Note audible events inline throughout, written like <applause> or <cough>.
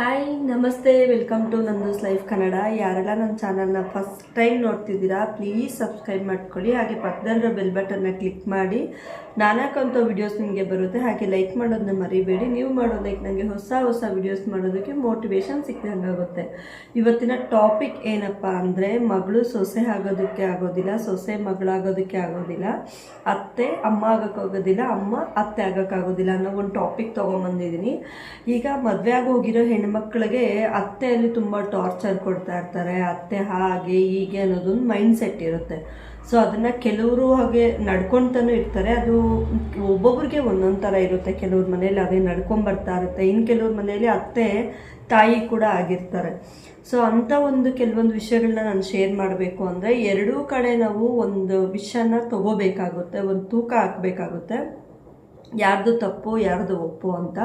Hi ನಮಸ್ತೆ. Welcome to Nandu's life Kannada ಯಾರೆಲ್ಲ ನನ್ನ ಚಾನಲ್ನ ಫಸ್ಟ್ ಟೈಮ್ ನೋಡ್ತಿದ್ದೀರಾ ಪ್ಲೀಸ್ ಸಬ್ಸ್ಕ್ರೈಬ್ ಮಾಡ್ಕೊಳ್ಳಿ. ಹಾಗೆ ಪಕ್ಕದಲ್ಲಿರೋ ಬೆಲ್ ಬಟನ್ನ ಕ್ಲಿಕ್ ಮಾಡಿ. ನಾನಾಕಂಥ ವಿಡಿಯೋಸ್ ನಿಮಗೆ ಬರುತ್ತೆ. ಹಾಗೆ ಲೈಕ್ ಮಾಡೋದನ್ನ ಮರಿಬೇಡಿ. ನೀವು ಮಾಡೋ ಲೈಕ್ ನನಗೆ ಹೊಸ ಹೊಸ ವಿಡಿಯೋಸ್ ಮಾಡೋದಕ್ಕೆ ಮೋಟಿವೇಶನ್ ಸಿಕ್ಕಂಗಾಗುತ್ತೆ ಇವತ್ತಿನ ಟಾಪಿಕ್ ಏನಪ್ಪ ಅಂದರೆ, ಮಗಳು ಸೊಸೆ ಆಗೋದಕ್ಕೆ ಆಗೋದಿಲ್ಲ, ಸೊಸೆ ಮಗಳಾಗೋದಕ್ಕೆ ಆಗೋದಿಲ್ಲ, ಅತ್ತೆ ಅಮ್ಮ ಆಗೋಕ್ಕಾಗೋದಿಲ್ಲ ಅಮ್ಮ ಅತ್ತೆ ಆಗೋಕ್ಕಾಗೋದಿಲ್ಲ ಅನ್ನೋ ಒಂದು ಟಾಪಿಕ್ ತೊಗೊಂಬಂದಿದ್ದೀನಿ. ಈಗ ಮದುವೆ ಆಗಿ ಹೋಗಿರೋ ಹೆಣ್ಮಕ್ಳಿಗೆ ಅತ್ತೆಯಲ್ಲಿ ತುಂಬ ಟಾರ್ಚರ್ ಕೊಡ್ತಾ ಇರ್ತಾರೆ. ಅತ್ತೆ ಹಾಗೆ ಹೀಗೆ ಅನ್ನೋದೊಂದು ಮೈಂಡ್ ಸೆಟ್ ಇರುತ್ತೆ. ಸೊ ಅದನ್ನು ಕೆಲವರು ಹಾಗೆ ನಡ್ಕೊತಾನೂ ಇರ್ತಾರೆ. ಅದು ಒಬ್ಬೊಬ್ರಿಗೆ ಒಂದೊಂದು ಥರ ಇರುತ್ತೆ. ಕೆಲವ್ರ ಮನೇಲಿ ಅದೇ ನಡ್ಕೊಂಬರ್ತಾ ಇರುತ್ತೆ. ಇನ್ನು ಕೆಲವ್ರ ಮನೇಲಿ ಅತ್ತೆ, ತಾಯಿ ಕೂಡ ಆಗಿರ್ತಾರೆ. ಸೊ ಅಂಥ ಒಂದು ಕೆಲವೊಂದು ವಿಷಯಗಳನ್ನ ನಾನು ಶೇರ್ ಮಾಡಬೇಕು ಅಂದರೆ ಎರಡೂ ಕಡೆ ನಾವು ಒಂದು ವಿಷಯನ ತಗೋಬೇಕಾಗುತ್ತೆ. ಒಂದು ತೂಕ ಹಾಕಬೇಕಾಗುತ್ತೆ. ಯಾರ್ದು ತಪ್ಪು, ಯಾರ್ದು ಒಪ್ಪು ಅಂತ.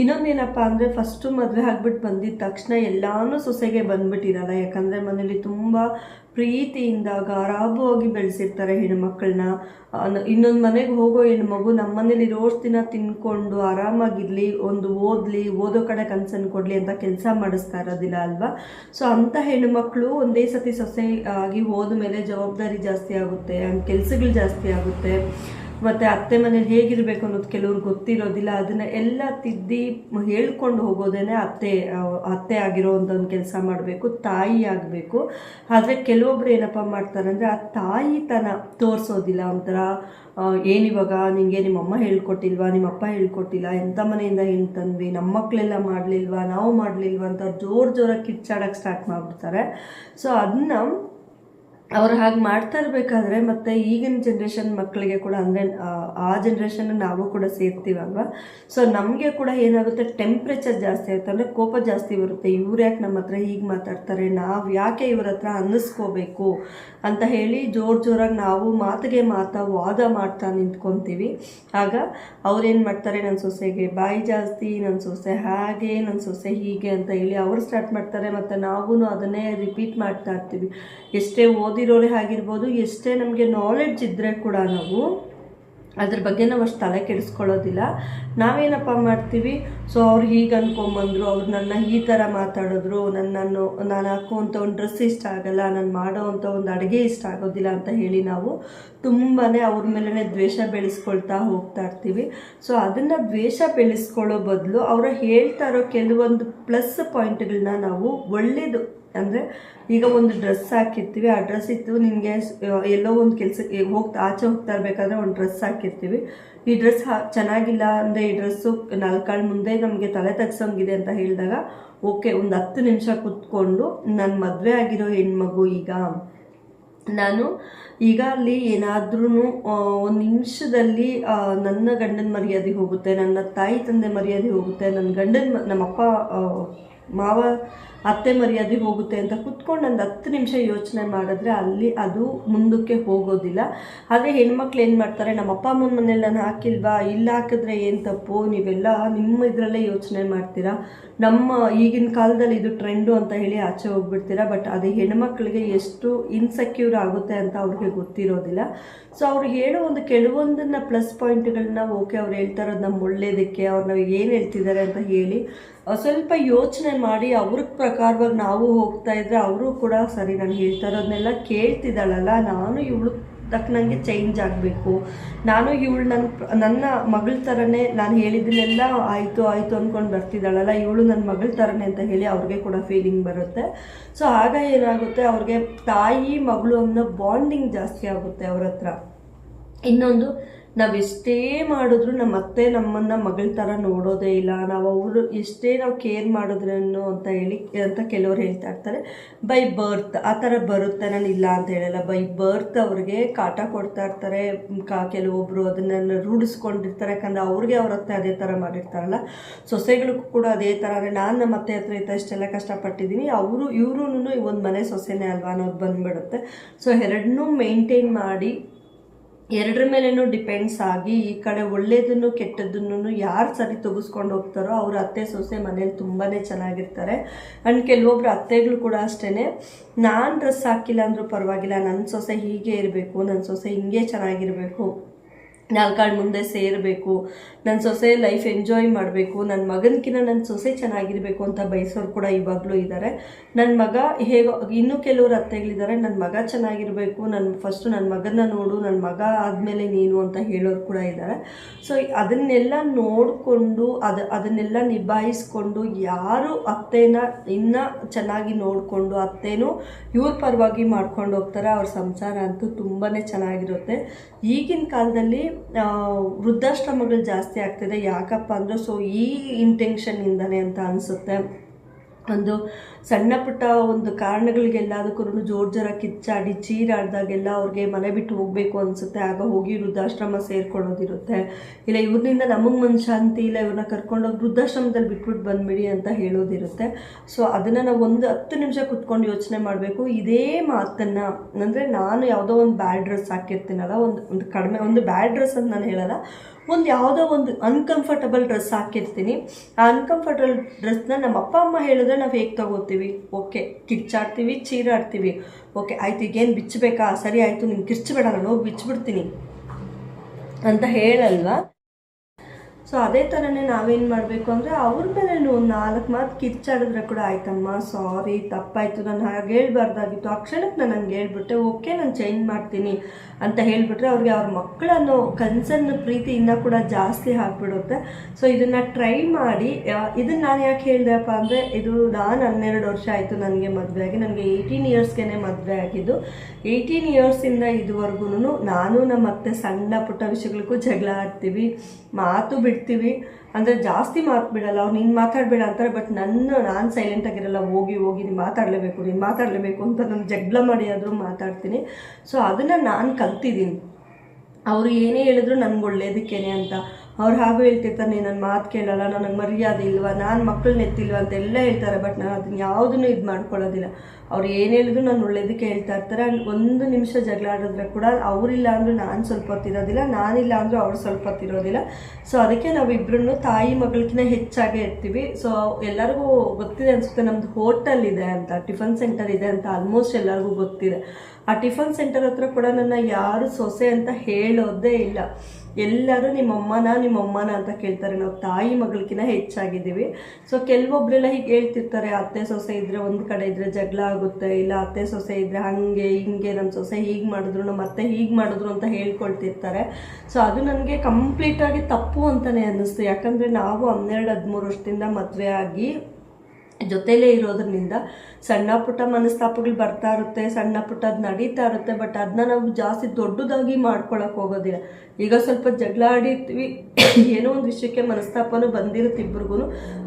ಇನ್ನೊಂದೇನಪ್ಪ ಅಂದರೆ ಫಸ್ಟು ಮದುವೆ ಆಗ್ಬಿಟ್ಟು ಬಂದಿದ ತಕ್ಷಣ ಎಲ್ಲಾನು ಸೊಸೆಗೆ ಬಂದ್ಬಿಟ್ಟಿರಲ್ಲ. ಯಾಕಂದರೆ ಮನೇಲಿ ತುಂಬ ಪ್ರೀತಿಯಿಂದ ಗಾರಾಬವಾಗಿ ಬೆಳೆಸಿರ್ತಾರೆ ಹೆಣ್ಮಕ್ಳನ್ನ. ಇನ್ನೊಂದು ಮನೆಗೆ ಹೋಗೋ ಹೆಣ್ಮಗು ನಮ್ಮ ಮನೇಲಿ ರೋಸ್ ದಿನ ತಿನ್ಕೊಂಡು ಆರಾಮಾಗಿರಲಿ, ಒಂದು ಓದಲಿ, ಓದೋ ಕಡೆ ಕನ್ಸನ್ನು ಕೊಡಲಿ ಅಂತ ಕೆಲಸ ಮಾಡಿಸ್ತಾ ಇರೋದಿಲ್ಲ ಅಲ್ವಾ? ಸೊ ಅಂಥ ಹೆಣ್ಮಕ್ಳು ಒಂದೇ ಸತಿ ಸೊಸೆ ಆಗಿ ಹೋದ ಮೇಲೆ ಜವಾಬ್ದಾರಿ ಜಾಸ್ತಿ ಆಗುತ್ತೆ, ಕೆಲಸಗಳು ಜಾಸ್ತಿ ಆಗುತ್ತೆ. ಮತ್ತು ಅತ್ತೆ ಮನೇಲಿ ಹೇಗಿರಬೇಕು ಅನ್ನೋದು ಕೆಲವ್ರಿಗೆ ಗೊತ್ತಿರೋದಿಲ್ಲ. ಅದನ್ನು ಎಲ್ಲ ತಿದ್ದಿ ಹೇಳ್ಕೊಂಡು ಹೋಗೋದೇನೆ ಅತ್ತೆ ಅತ್ತೆ ಆಗಿರೋ ಒಂದು ಕೆಲಸ ಮಾಡಬೇಕು, ತಾಯಿ ಆಗಬೇಕು. ಆದರೆ ಕೆಲವೊಬ್ರು ಏನಪ್ಪ ಮಾಡ್ತಾರೆ ಅಂದರೆ ಆ ತಾಯಿತನ ತೋರಿಸೋದಿಲ್ಲ ಒಂಥರ ಏನಿವಾಗ ನಿಮಗೆ ನಿಮ್ಮಮ್ಮ ಹೇಳ್ಕೊಟ್ಟಿಲ್ವಾ ನಿಮ್ಮಪ್ಪ ಹೇಳ್ಕೊಟ್ಟಿಲ್ಲ ಎಂಥ ಮನೆಯಿಂದ ಹೆಣ್ಣು ತಂದ್ವಿ ನಮ್ಮ ಮಕ್ಕಳೆಲ್ಲ ಮಾಡಲಿಲ್ವಾ, ನಾವು ಮಾಡಲಿಲ್ವಾ ಅಂತ ಜೋರು ಜೋರಾಗಿ ಕಿಚ್ಚಾಡೋಕ್ಕೆ ಸ್ಟಾರ್ಟ್ ಮಾಡಿಬಿಡ್ತಾರೆ. ಸೊ ಅದನ್ನ ಅವ್ರು ಹಾಗೆ ಮಾಡ್ತಾ ಇರಬೇಕಾದ್ರೆ ಮತ್ತು ಈಗಿನ ಜನ್ರೇಷನ್ ಮಕ್ಕಳಿಗೆ ಕೂಡ ಅಂದರೆ, ಆ ಜನ್ರೇಷನ್ ನಾವು ಕೂಡ ಸೇರ್ತೀವಲ್ವ ಸೊ ನಮಗೆ ಕೂಡ ಏನಾಗುತ್ತೆ ಟೆಂಪ್ರೇಚರ್ ಜಾಸ್ತಿ ಆಗುತ್ತೆ ಅಂದರೆ ಕೋಪ ಜಾಸ್ತಿ ಬರುತ್ತೆ. ಇವ್ರು ಯಾಕೆ ನಮ್ಮ ಹತ್ರ ಹೀಗೆ ಮಾತಾಡ್ತಾರೆ? ನಾವು ಯಾಕೆ ಇವ್ರ ಹತ್ರ ಅನ್ನಿಸ್ಕೋಬೇಕು ಅಂತ ಹೇಳಿ ಜೋರು ಜೋರಾಗಿ ನಾವು ಮಾತಿಗೆ ಮಾತಾ ವಾದ ಮಾಡ್ತಾ ನಿಂತ್ಕೊತೀವಿ. ಆಗ ಅವ್ರೇನು ಮಾಡ್ತಾರೆ ನನ್ನ ಸೊಸೆಗೆ ಬಾಯಿ ಜಾಸ್ತಿ ನನ್ನ ಸೊಸೆ ಹಾಗೆ ನನ್ನ ಸೊಸೆ ಹೀಗೆ ಅಂತ ಹೇಳಿ ಅವರು ಸ್ಟಾರ್ಟ್ ಮಾಡ್ತಾರೆ. ಮತ್ತು ನಾವೂ ಅದನ್ನೇ ರಿಪೀಟ್ ಮಾಡ್ತಾ ಇರ್ತೀವಿ. ಎಷ್ಟೇ ಓದಿರೋರೇ ಆಗಿರ್ಬೋದು, ಎಷ್ಟೇ ನಮಗೆ ನಾಲೆಡ್ಜ್ ಇದ್ದರೆ ಕೂಡ ನಾವು ಅದ್ರ ಬಗ್ಗೆ ನಾವು ಅಷ್ಟು ತಲೆ ಕೆಡಿಸ್ಕೊಳ್ಳೋದಿಲ್ಲ. ನಾವೇನಪ್ಪ ಮಾಡ್ತೀವಿ? ಸೊ ಅವ್ರು ಹೀಗೆ ಅನ್ಕೊಂಬಂದರು, ಅವ್ರು ನನ್ನ ಈ ಥರ ಮಾತಾಡಿದ್ರು, ನನ್ನನ್ನು, ನಾನು ಹಾಕುವಂಥ ಒಂದು ಡ್ರೆಸ್ ಇಷ್ಟ ಆಗಲ್ಲ, ನಾನು ಮಾಡೋವಂಥ ಒಂದು ಅಡುಗೆ ಇಷ್ಟ ಆಗೋದಿಲ್ಲ ಅಂತ ಹೇಳಿ ನಾವು ತುಂಬಾ ಅವ್ರ ಮೇಲೇ ದ್ವೇಷ ಬೆಳೆಸ್ಕೊಳ್ತಾ ಹೋಗ್ತಾ ಇರ್ತೀವಿ. ಸೊ ಅದನ್ನು ದ್ವೇಷ ಬೆಳೆಸ್ಕೊಳ್ಳೋ ಬದಲು ಅವರು ಹೇಳ್ತಾ ಇರೋ ಕೆಲವೊಂದು ಪ್ಲಸ್ ಪಾಯಿಂಟ್ಗಳನ್ನ ನಾವು ಒಳ್ಳೇದು ಅಂದರೆ ಈಗ ಒಂದು ಡ್ರೆಸ್ ಹಾಕಿರ್ತೀವಿ, ಆ ಡ್ರೆಸ್ ಇತ್ತು, ನಿನಗೆ ಎಲ್ಲೋ ಒಂದು ಕೆಲಸಕ್ಕೆ ಹೋಗ್ತಾ, ಆಚೆ ಹೋಗ್ತಾ ಇರಬೇಕಾದ್ರೆ ಒಂದು ಡ್ರೆಸ್ ಹಾಕಿರ್ತೀವಿ. ಈ ಡ್ರೆಸ್ ಹಾ, ಚೆನ್ನಾಗಿಲ್ಲ ಅಂದರೆ ಈ ಡ್ರೆಸ್ಸು ನಾಲ್ಕಾಳು ಮುಂದೆ ನಮಗೆ ತಲೆ ತಗ್ಸೋಂಗಿದೆ ಅಂತ ಹೇಳಿದಾಗ, ಓಕೆ, ಒಂದು ಹತ್ತು ನಿಮಿಷ ಕೂತ್ಕೊಂಡು ನನ್ನ ಮದುವೆ ಆಗಿರೋ ಹೆಣ್ಮಗು ಈಗ, ನಾನು ಈಗ ಅಲ್ಲಿ ಏನಾದ್ರೂ ಒಂದು ನಿಮಿಷದಲ್ಲಿ ನನ್ನ ಗಂಡನ ಮರ್ಯಾದೆ ಹೋಗುತ್ತೆ, ನನ್ನ ತಾಯಿ ತಂದೆ ಮರ್ಯಾದೆ ಹೋಗುತ್ತೆ ನನ್ನ ಗಂಡನ ನಮ್ಮಪ್ಪ ಮಾವ ಅತ್ತೆ ಮರ್ಯಾದೆ ಹೋಗುತ್ತೆ ಅಂತ ಕುತ್ಕೊಂಡು ಒಂದು ಹತ್ತು ನಿಮಿಷ ಯೋಚನೆ ಮಾಡಿದ್ರೆ ಅಲ್ಲಿ ಅದು ಮುಂದಕ್ಕೆ ಹೋಗೋದಿಲ್ಲ. ಆದರೆ ಹೆಣ್ಮಕ್ಳು ಏನು ಮಾಡ್ತಾರೆ, ನಮ್ಮ ಅಪ್ಪ ಅಮ್ಮನ ಮನೇಲಿ ನಾನು ಹಾಕಿಲ್ವಾ, ಇಲ್ಲ ಹಾಕಿದ್ರೆ ಏನು ತಪ್ಪು, ನೀವೆಲ್ಲ ನಿಮ್ಮ ಇದರಲ್ಲೇ ಯೋಚನೆ ಮಾಡ್ತೀರಾ? ನಮ್ಮ ಈಗಿನ ಕಾಲದಲ್ಲಿ ಇದು ಟ್ರೆಂಡು ಅಂತ ಹೇಳಿ ಆಚೆ ಹೋಗ್ಬಿಡ್ತೀರಾ, ಬಟ್ ಅದು ಹೆಣ್ಮಕ್ಳಿಗೆ ಎಷ್ಟು ಇನ್ಸೆಕ್ಯೂರ್ ಆಗುತ್ತೆ ಅಂತ ಅವ್ರಿಗೆ ಗೊತ್ತಿರೋದಿಲ್ಲ. ಸೊ ಅವ್ರು ಹೇಳೋ ಒಂದು ಕೆಲವೊಂದನ್ನ ಪ್ಲಸ್ ಪಾಯಿಂಟ್ಗಳನ್ನ ಓಕೆ ಅವ್ರು ಹೇಳ್ತಾ ಇರೋದು ನಮ್ಮ ಒಳ್ಳೇದಕ್ಕೆ, ಅವ್ರು ನಾವು ಏನು ಹೇಳ್ತಿದ್ದಾರೆ ಅಂತ ಹೇಳಿ ಸ್ವಲ್ಪ ಯೋಚನೆ ಮಾಡಿ ಅವ್ರ ಪ್ರಕಾರವಾಗಿ ನಾವು ಹೋಗ್ತಾ ಇದ್ರೆ ಅವರು ಕೂಡ ಸರಿ ನಾನು ಹೇಳ್ತಾ ಇರೋದನ್ನೆಲ್ಲ ಕೇಳ್ತಿದ್ದಾಳಲ್ಲ, ನಾನು ಇವಳು ತಕ್ಕನಂಗೆ ಚೇಂಜ್ ಆಗಬೇಕು. ನಾನು ಇವಳು ನನ್ನ ನನ್ನ ಮಗಳ ಥರನೇ ನಾನು ಹೇಳಿದ್ದನ್ನೆಲ್ಲ ಆಯಿತು ಆಯಿತು ಅಂದ್ಕೊಂಡು ಬರ್ತಿದ್ದಾಳಲ್ಲ, ಇವಳು ನನ್ನ ಮಗಳ ಥರನೇ ಅಂತ ಹೇಳಿ ಅವ್ರಿಗೆ ಕೂಡ ಫೀಲಿಂಗ್ ಬರುತ್ತೆ. ಸೊ ಆಗ ಏನಾಗುತ್ತೆ, ಅವ್ರಿಗೆ ತಾಯಿ, ಮಗಳು ಅನ್ನೋ ಬಾಂಡಿಂಗ್ ಜಾಸ್ತಿ ಆಗುತ್ತೆ ಅವ್ರ ಹತ್ರ. ಇನ್ನೊಂದು ನಾವು ಎಷ್ಟೇ ಮಾಡಿದ್ರು ನಮ್ಮ ಅತ್ತೆ ನಮ್ಮನ್ನು ಮಗಳ ಥರ ನೋಡೋದೇ ಇಲ್ಲ. ನಾವು ಅವರು ಎಷ್ಟೇ ನಾವು ಕೇರ್ ಮಾಡಿದ್ರೇನು ಅಂತ ಹೇಳಿ, ಅಂತ ಕೆಲವರು ಹೇಳ್ತಾ ಇರ್ತಾರೆ. ಬೈ ಬರ್ತ್ ಆ ಥರ ಬರುತ್ತೆ, ನಾನು ಇಲ್ಲ ಅಂತ ಹೇಳಲ್ಲ. ಬೈ ಬರ್ತ್ ಅವ್ರಿಗೆ ಕಾಟ ಕೊಡ್ತಾ ಇರ್ತಾರೆ. ಕಾ ಕೆಲವೊಬ್ಬರು ಅದನ್ನು ರೂಢಿಸ್ಕೊಂಡಿರ್ತಾರೆ. ಯಾಕಂದರೆ ಅವ್ರಿಗೆ ಅವ್ರ ಅತ್ತೆ ಅದೇ ಥರ ಮಾಡಿರ್ತಾರಲ್ಲ. ಸೊಸೆಗಳಿಗೂ ಕೂಡ ಅದೇ ಥರ ಅಂದರೆ ನಾನು ನಮ್ಮ ಅತ್ತೆ ಹತ್ರ ಇತ್ತ ಇಷ್ಟೆಲ್ಲ ಕಷ್ಟಪಟ್ಟಿದ್ದೀನಿ. ಅವರು ಇವ್ರೂ ಒಂದು ಮನೆ ಸೊಸೆನೇ ಅಲ್ವಾ ಅನ್ನೋದು ಬಂದುಬಿಡುತ್ತೆ. ಸೊ ಎರಡನ್ನೂ ಮೇಂಟೈನ್ ಮಾಡಿ ಎರಡರ ಮೇಲೇನು ಡಿಪೆಂಡ್ಸ್ ಆಗಿ ಈ ಕಡೆ ಒಳ್ಳೇದನ್ನು ಕೆಟ್ಟದ್ದನ್ನು ಯಾರು ಸರಿ ತೆಗೆಸ್ಕೊಂಡು ಹೋಗ್ತಾರೋ ಅವ್ರ ಅತ್ತೆ ಸೊಸೆ ಮನೇಲಿ ತುಂಬಾ ಚೆನ್ನಾಗಿರ್ತಾರೆ. ಆ್ಯಂಡ್ ಕೆಲವೊಬ್ರು ಅತ್ತೆಗಳು ಕೂಡ ಅಷ್ಟೇ ನಾನು ಡ್ರೆಸ್ ಹಾಕಿಲ್ಲ ಅಂದರೂ ಪರವಾಗಿಲ್ಲ ನನ್ನ ಸೊಸೆ ಹೀಗೆ ಇರಬೇಕು ನನ್ನ ಸೊಸೆ ಹಿಂಗೆ ಚೆನ್ನಾಗಿರಬೇಕು. ನಾಲ್ಕಾಳು ಮುಂದೆ ಸೇರಬೇಕು ನನ್ನ ಸೊಸೆ ಲೈಫ್ ಎಂಜಾಯ್ ಮಾಡಬೇಕು ನನ್ನ ಮಗನಕಿನ್ನ ನನ್ನ ಸೊಸೆ ಚೆನ್ನಾಗಿರಬೇಕು ಅಂತ ಬಯಸೋರು ಕೂಡ ಇವಾಗಲೂ ಇದ್ದಾರೆ ನನ್ನ ಮಗ ಹೇಗೋ, ಇನ್ನೂ ಕೆಲವರು ಅತ್ತೆಗಳಿದ್ದಾರೆ ನನ್ನ ಮಗ ಚೆನ್ನಾಗಿರಬೇಕು ನನ್ನ ಫಸ್ಟು ನನ್ನ ಮಗನ ನೋಡು ನನ್ನ ಮಗ ಆದಮೇಲೆ ನೀನು ಅಂತ ಹೇಳೋರು ಕೂಡ ಇದ್ದಾರೆ ಸೊ ಅದನ್ನೆಲ್ಲ ನೋಡಿಕೊಂಡು, ಅದು, ಅದನ್ನೆಲ್ಲ ನಿಭಾಯಿಸ್ಕೊಂಡು, ಯಾರು ಅತ್ತೆನ ಇನ್ನೂ ಚೆನ್ನಾಗಿ ನೋಡಿಕೊಂಡು, ಅತ್ತೆನೂ ಇವ್ರ ಪರವಾಗಿ ಮಾಡ್ಕೊಂಡು ಹೋಗ್ತಾರೆ, ಅವ್ರ ಸಂಸಾರ ಅಂತೂ ತುಂಬಾ ಚೆನ್ನಾಗಿರುತ್ತೆ. ಈಗಿನ ಕಾಲದಲ್ಲಿ ವೃದ್ಧಾಶ್ರಮಗಳು ಜಾಸ್ತಿ ಆಗ್ತಿದೆ. ಯಾಕಪ್ಪ ಅಂದರೆ ಸೊ ಈ ಇಂಟೆನ್ಷನ್ನಿಂದನೇ ಅಂತ ಅನಿಸುತ್ತೆ. ಒಂದು ಸಣ್ಣ ಪುಟ್ಟ ಒಂದು ಕಾರಣಗಳಿಗೆಲ್ಲದಕ್ಕೂ ಜೋರು ಜೋರ ಕಿಚ್ಚಾಡಿ, ಚೀರಾಡಿದಾಗೆಲ್ಲ ಅವ್ರಿಗೆ ಮನೆ ಬಿಟ್ಟು ಹೋಗಬೇಕು ಅನಿಸುತ್ತೆ. ಆಗ ಹೋಗಿ ವೃದ್ಧಾಶ್ರಮ ಸೇರ್ಕೊಳ್ಳೋದಿರುತ್ತೆ ಇಲ್ಲ, ಇವ್ರನಿಂದ ನಮಗೆ ಮನಶಾಂತಿ ಇಲ್ಲ ಇವ್ರನ್ನ ಕರ್ಕೊಂಡೋಗಿ ವೃದ್ಧಾಶ್ರಮದಲ್ಲಿ ಬಿಟ್ಬಿಟ್ಟು ಬಂದ್ಬಿಡಿ ಅಂತ ಹೇಳೋದಿರುತ್ತೆ. ಸೊ, ಅದನ್ನು ನಾವು ಒಂದು ಹತ್ತು ನಿಮಿಷ ಕುತ್ಕೊಂಡು ಯೋಚನೆ ಮಾಡಬೇಕು. ಇದೇ ಮಾತನ್ನು, ಅಂದರೆ ನಾನು ಯಾವುದೋ ಒಂದು ಬ್ಯಾಡ್ ಡ್ರೆಸ್ ಹಾಕಿರ್ತೀನಲ್ಲ, ಒಂದು ಒಂದು ಕಡಿಮೆ, ಒಂದು ಬ್ಯಾಡ್ ಡ್ರೆಸ್ ಅಂತ ನಾನು ಹೇಳಲ್ಲ. ಒಂದು ಯಾವುದೋ ಒಂದು ಅನ್ಕಂಫರ್ಟಬಲ್ ಡ್ರೆಸ್ ಹಾಕಿರ್ತೀನಿ. ಆ ಅನ್ಕಂಫರ್ಟಬಲ್ ಡ್ರೆಸ್ನ ನಮ್ಮ ಅಪ್ಪ, ಅಮ್ಮ ಹೇಳಿದ್ರೆ ನಾವು ಹೇಗೆ ತಗೋತೀವಿ? ಓಕೆ ಕಿಚ್ಚಾಡ್ತೀವಿ ಚೀರಾಡ್ತೀವಿ. ಓಕೆ, ಆಯ್ತು, ಈಗೇನು ಬಿಚ್ಚಬೇಕಾ ಸರಿ, ಆಯಿತು ನಿಂಗೆ ಕಿರ್ಚಬೇಡ, ನಾನು ಹೋಗಿ ಬಿಚ್ಚಿಬಿಡ್ತೀನಿ ಅಂತ ಹೇಳಲ್ವಾ? ಸೊ ಅದೇ ಥರನೇ ನಾವೇನು ಮಾಡಬೇಕು ಅಂದರೆ ಅವ್ರ ಮೇಲೆ ಒಂದು ನಾಲ್ಕು ಮಾತು ಕಿಚ್ಚಾಡಿದ್ರೆ ಕೂಡ ಆಯ್ತಮ್ಮ ಸಾರಿ ತಪ್ಪಾಯಿತು, ನಾನು ಹಾಗೆ ಹೇಳ್ಬಾರ್ದಾಗಿತ್ತು. ಆ ಕ್ಷಣಕ್ಕೆ ನಾನು ಹಂಗೆ ಹೇಳ್ಬಿಟ್ಟೆ, ಓಕೆ, ನಾನು ಚೇಂಜ್ ಮಾಡ್ತೀನಿ. ಅಂತ ಹೇಳಿಬಿಟ್ರೆ ಅವ್ರಿಗೆ ಅವ್ರ ಮಕ್ಕಳನ್ನು ಪ್ರೀತಿ ಇನ್ನೂ ಕೂಡ ಜಾಸ್ತಿ ಆಗಿಬಿಡುತ್ತೆ. ಸೊ ಇದನ್ನು ಟ್ರೈ ಮಾಡಿ ಇದನ್ನು ನಾನು ಯಾಕೆ ಹೇಳಿದೆಪ್ಪ ಅಂದರೆ, ಇದು ನಾನು ಹನ್ನೆರಡು ವರ್ಷ ಆಯಿತು ನನಗೆ ಮದುವೆ ಆಗಿ, ನನಗೆ ಏಯ್ಟೀನ್ ಇಯರ್ಸ್ಗೆ ಮದುವೆ ಆಗಿದ್ದು. ಏಯ್ಟೀನ್ ಇಯರ್ಸಿಂದ ಇದುವರೆಗೂ ನಾನು ನಮ್ಮ ಅತ್ತೆ ಸಣ್ಣ ಪುಟ್ಟ ವಿಷಯಗಳಿಗೂ ಜಗಳ ಆಡ್ತೀವಿ, ಮಾತು ಬಿಡ್ತೀವಿ. ಅಂದರೆ ಜಾಸ್ತಿ ಮಾತು ಬಿಡಲ್ಲ, ಅವ್ರು ನೀನು ಮಾತಾಡಬೇಡ ಅಂತಾರೆ ಬಟ್ ನನ್ನ, ನಾನು ಸೈಲೆಂಟಾಗಿರಲ್ಲ ಹೋಗಿ ಹೋಗಿ ನೀನು ಮಾತಾಡಲೇಬೇಕು ನೀನು ಮಾತಾಡಲೇಬೇಕು ಅಂತ ನಾನು ಜಗಳ ಮಾಡಿ ಆದರೂ ಮಾತಾಡ್ತೀನಿ. ಸೊ ಅದನ್ನು ನಾನು ಕಲ್ತಿದ್ದೀನಿ. ಅವರು ಏನೇ ಹೇಳಿದ್ರು ನನ್ಗೆ ಒಳ್ಳೇದಕ್ಕೇನೆ ಅಂತ. ಅವ್ರು ಹಾಗೂ ಹೇಳ್ತಿರ್ತಾರೆ ನೀನು ನನ್ನ ಮಾತು ಕೇಳಲ್ಲ, ನನಗೆ ಮರ್ಯಾದೆ ಇಲ್ವಾ, ನಾನು ಮಕ್ಕಳನ್ನ ಎತ್ತಿಲ್ವಾ ಅಂತೆಲ್ಲ ಹೇಳ್ತಾರೆ, ಬಟ್ ನಾನು ಅದನ್ನ ಯಾವುದನ್ನು ಇದು ಮಾಡ್ಕೊಳ್ಳೋದಿಲ್ಲ. ಅವ್ರು ಏನು ಹೇಳಿದ್ರು ನಾನು ಒಳ್ಳೇದಕ್ಕೆ ಹೇಳ್ತಾ ಇರ್ತಾರೆ ಒಂದು ನಿಮಿಷ ಜಗಳ ಆಡಿದ್ರೆ ಕೂಡ ಅವರಿಲ್ಲ ಅಂದರೂ ನಾನು ಸ್ವಲ್ಪ ಹೊತ್ತಿರೋದಿಲ್ಲ ನಾನಿಲ್ಲ ಅಂದರೂ ಅವ್ರು ಸ್ವಲ್ಪ ಹೊತ್ತಿರೋದಿಲ್ಲ ಸೊ ಅದಕ್ಕೆ ನಾವಿಬ್ರು ತಾಯಿ ಮಗಳಿಗಿಂತ ಹೆಚ್ಚಾಗೇ ಇರ್ತೀವಿ. ಸೊ ಎಲ್ಲರಿಗೂ ಗೊತ್ತಿದೆ ಅನಿಸುತ್ತೆ ನಮ್ಮದು ಹೋಟೆಲ್ ಇದೆ ಅಂತ, ಟಿಫನ್ ಸೆಂಟರ್ ಇದೆ ಅಂತ ಆಲ್ಮೋಸ್ಟ್ ಎಲ್ಲರಿಗೂ ಗೊತ್ತಿದೆ. ಆ ಟಿಫನ್ ಸೆಂಟರ್ ಹತ್ರ ಕೂಡ ನನ್ನ ಯಾರು ಸೊಸೆ ಅಂತ ಹೇಳೋದೇ ಇಲ್ಲ. ಎಲ್ಲರೂ ನಿಮ್ಮಮ್ಮನ ನಿಮ್ಮಮ್ಮನ ಅಂತ ಕೇಳ್ತಾರೆ. ನಾವು ತಾಯಿ ಮಗಳಿಗಿನ ಹೆಚ್ಚಾಗಿದ್ದೀವಿ. ಸೊ ಕೆಲವೊಬ್ಬರೆಲ್ಲ ಹೀಗೆ ಹೇಳ್ತಿರ್ತಾರೆ, ಅತ್ತೆ ಸೊಸೆ ಇದ್ದರೆ ಒಂದು ಕಡೆ ಇದ್ದರೆ ಜಗಳ ಆಗುತ್ತೆ, ಇಲ್ಲ ಅತ್ತೆ ಸೊಸೆ ಇದ್ದರೆ ಹಾಗೆ, ಹಿಂಗೆ ನಮ್ಮ ಸೊಸೆ ಹೀಗೆ ಮಾಡಿದ್ರು ನಮ್ಮ ಅತ್ತೆ ಹೀಗೆ ಮಾಡಿದ್ರು ಅಂತ ಹೇಳ್ಕೊಳ್ತಿರ್ತಾರೆ. ಸೊ ಅದು ನನಗೆ ಕಂಪ್ಲೀಟಾಗಿ ತಪ್ಪು ಅಂತಲೇ ಅನ್ನಿಸ್ತು. ಯಾಕಂದರೆ ನಾವು ಹನ್ನೆರಡು, ಹದಿಮೂರು ವರ್ಷದಿಂದ ಮದುವೆ ಆಗಿ ಜೊತೆಲೇ ಇರೋದ್ರಿಂದ ಸಣ್ಣ ಪುಟ್ಟ ಮನಸ್ತಾಪಗಳು ಬರ್ತಾ ಇರುತ್ತೆ, ಸಣ್ಣ ಪುಟ್ಟ ಅದು ನಡೀತಾ ಇರುತ್ತೆ ಬಟ್ ಅದನ್ನ ನಾವು ಜಾಸ್ತಿ ದೊಡ್ಡದಾಗಿ ಮಾಡ್ಕೊಳಕ್ಕೆ ಹೋಗೋದಿಲ್ಲ. ಈಗ ಸ್ವಲ್ಪ ಜಗಳ ಆಡಿರ್ತೀವಿ, <coughs> ಏನೋ ಒಂದು ವಿಷಯಕ್ಕೆ ಮನಸ್ತಾಪನೂ ಬಂದಿರುತ್ತೆ ಇಬ್ರಿಗೂ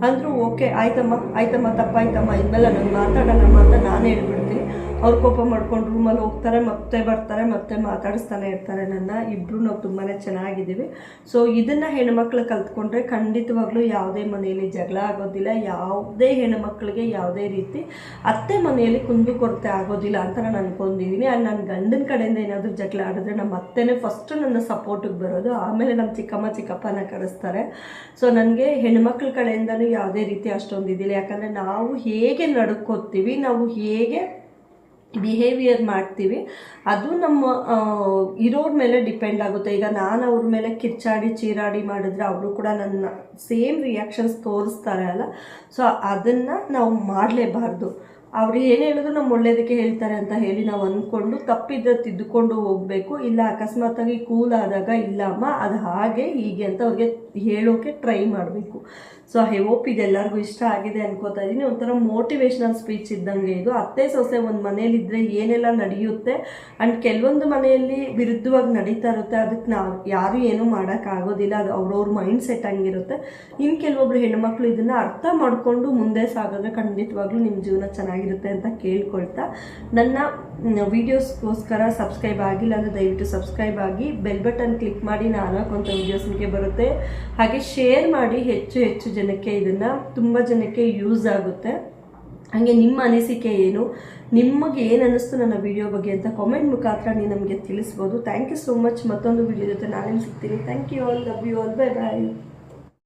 ಅಂದರೂ ಓಕೆ ಆಯ್ತಮ್ಮ ಆಯ್ತಮ್ಮ, ತಪ್ಪಾಯ್ತಮ್ಮ ಇನ್ಮೇಲೆ ನಾನು ಮಾತಾಡೋಣಮ್ಮ ಅಂತ ನಾನು ಹೇಳ್ಬಿಡ್ತೀನಿ. ಅವ್ರು ಕೋಪ ಮಾಡ್ಕೊಂಡು ರೂಮಲ್ಲಿ ಹೋಗ್ತಾರೆ, ಮತ್ತೆ ಬರ್ತಾರೆ, ಮತ್ತೆ ಮಾತಾಡಿಸ್ತಾನೆ ಇರ್ತಾರೆ. ನನ್ನ ಇಬ್ಬರು ನಾವು ತುಂಬಾ ಚೆನ್ನಾಗಿದ್ದೀವಿ. ಸೊ ಇದನ್ನು ಹೆಣ್ಮಕ್ಳು ಕಲ್ತ್ಕೊಂಡ್ರೆ ಖಂಡಿತವಾಗ್ಲೂ ಯಾವುದೇ ಮನೆಯಲ್ಲಿ ಜಗಳ ಆಗೋದಿಲ್ಲ. ಯಾವುದೇ ಹೆಣ್ಮಕ್ಳಿಗೆ ಯಾವುದೇ ರೀತಿ ಅತ್ತೆ ಮನೆಯಲ್ಲಿ ಕುಂದು ಕೊರತೆ ಆಗೋದಿಲ್ಲ ಅಂತ ನಾನು ಅನ್ಕೊಂಡಿದ್ದೀನಿ ಆ್ಯಂಡ್ ನನ್ನ ಗಂಡನ ಕಡೆಯಿಂದ ಏನಾದರೂ ಜಗಳ ಆಡಿದ್ರೆ ನಮ್ಮ ಅತ್ತೆನೇ ಫಸ್ಟು ನನ್ನ ಸಪೋರ್ಟಿಗೆ ಬರೋದು. ಆಮೇಲೆ ನಮ್ಮ ಚಿಕ್ಕಮ್ಮ, ಚಿಕ್ಕಪ್ಪನ ಕರೆಸ್ತಾರೆ. ಸೊ ನನಗೆ ಹೆಣ್ಮಕ್ಳ ಕಡೆಯಿಂದಲೂ ಯಾವುದೇ ರೀತಿ ಅಷ್ಟೊಂದು ಇದಿಲ್ಲ. ಯಾಕಂದರೆ ನಾವು ಹೇಗೆ ನಡ್ಕೋತೀವಿ, ನಾವು ಹೇಗೆ ಬಿಹೇವಿಯರ್ ಮಾಡ್ತೀವಿ. ಅದು ನಮ್ಮ ಇರೋರ ಮೇಲೆ ಡಿಪೆಂಡ್ ಆಗುತ್ತೆ. ಈಗ ನಾನು ಅವ್ರ ಮೇಲೆ ಕಿರ್ಚಾಡಿ, ಚೀರಾಡಿ ಮಾಡಿದ್ರೆ ಅವರು ಕೂಡ ನನ್ನ ಸೇಮ್ ರಿಯಾಕ್ಷನ್ಸ್ ತೋರಿಸ್ತಾರೆ ಅಲ್ಲ. ಸೊ ಅದನ್ನು ನಾವು ಮಾಡಲೇಬಾರ್ದು. ಅವ್ರು ಏನು ಹೇಳಿದ್ರು ನಮ್ಮ ಒಳ್ಳೇದಕ್ಕೆ ಹೇಳ್ತಾರೆ ಅಂತ ಹೇಳಿ ನಾವು ಅಂದ್ಕೊಂಡು ತಪ್ಪಿದ್ದ ತಿದ್ದುಕೊಂಡು ಹೋಗಬೇಕು. ಇಲ್ಲ ಅಕಸ್ಮಾತಾಗಿ ಕೂಲ್ ಆದಾಗ, ಇಲ್ಲಮ್ಮ, ಅದು ಹಾಗೆ ಹೀಗೆ ಅಂತ ಅವ್ರಿಗೆ ಹೇಳೋಕೆ ಟ್ರೈ ಮಾಡಬೇಕು. ಸೊ ಐ ಹೋಪ್ ಇದೆಲ್ಲರಿಗೂ ಇಷ್ಟ ಆಗಿದೆ ಅನ್ಕೋತಾ ಇದ್ದೀನಿ ಒಂಥರ ಮೋಟಿವೇಶ್ನಲ್ ಸ್ಪೀಚ್ ಇದ್ದಂಗೆ ಇದು. ಅತ್ತೆ ಸೊಸೆ ಒಂದು ಮನೇಲಿದ್ದರೆ ಏನೆಲ್ಲ ನಡೆಯುತ್ತೆ ಆ್ಯಂಡ್ ಕೆಲವೊಂದು ಮನೆಯಲ್ಲಿ ವಿರುದ್ಧವಾಗಿ ನಡೀತಾ ಇರುತ್ತೆ. ಅದಕ್ಕೆ ನಾವು ಯಾರು ಏನೂ ಮಾಡೋಕ್ಕಾಗೋದಿಲ್ಲ ಅದು ಅವ್ರವ್ರ ಮೈಂಡ್ ಸೆಟ್ ಹಂಗಿರುತ್ತೆ. ಇನ್ನು ಕೆಲವೊಬ್ರು ಹೆಣ್ಮಕ್ಳು ಇದನ್ನು ಅರ್ಥ ಮಾಡಿಕೊಂಡು ಮುಂದೆ ಸಾಗಿದ್ರೆ ಖಂಡಿತವಾಗ್ಲೂ ನಿಮ್ಮ ಜೀವನ ಚೆನ್ನಾಗಿರುತ್ತೆ ಅಂತ ಕೇಳ್ಕೊಳ್ತಾ ನನ್ನ ವೀಡಿಯೋಸ್ಗೋಸ್ಕರ ಸಬ್ಸ್ಕ್ರೈಬ್ ಆಗಿಲ್ಲ ಅಂದರೆ ದಯವಿಟ್ಟು ಸಬ್ಸ್ಕ್ರೈಬ್ ಆಗಿ ಬೆಲ್ ಬಟನ್ ಕ್ಲಿಕ್ ಮಾಡಿ ನಾನು ಹಾಕುವಂಥ ವಿಡಿಯೋಸ್ ನಿಮಗೆ ಬರುತ್ತೆ. ಹಾಗೆ ಶೇರ್ ಮಾಡಿ ಹೆಚ್ಚು ಹೆಚ್ಚು ಜನಕ್ಕೆ ಇದನ್ನು ತುಂಬ ಜನಕ್ಕೆ ಯೂಸ್ ಆಗುತ್ತೆ. ಹಾಗೆ ನಿಮ್ಮ ಅನಿಸಿಕೆ ಏನು? ನಿಮಗೆ ಏನು ಅನ್ನಿಸ್ತು ನನ್ನ ವಿಡಿಯೋ ಬಗ್ಗೆ ಅಂತ ಕಾಮೆಂಟ್ ಮುಖಾಂತರ ನೀವು ನಮಗೆ ತಿಳಿಸ್ಬೋದು. ಥ್ಯಾಂಕ್ ಯು ಸೋ ಮಚ್ ಮತ್ತೊಂದು ವಿಡಿಯೋ ಜೊತೆ ನಾನೇನು ಸಿಗ್ತೀನಿ. Thank you all love you all bye bye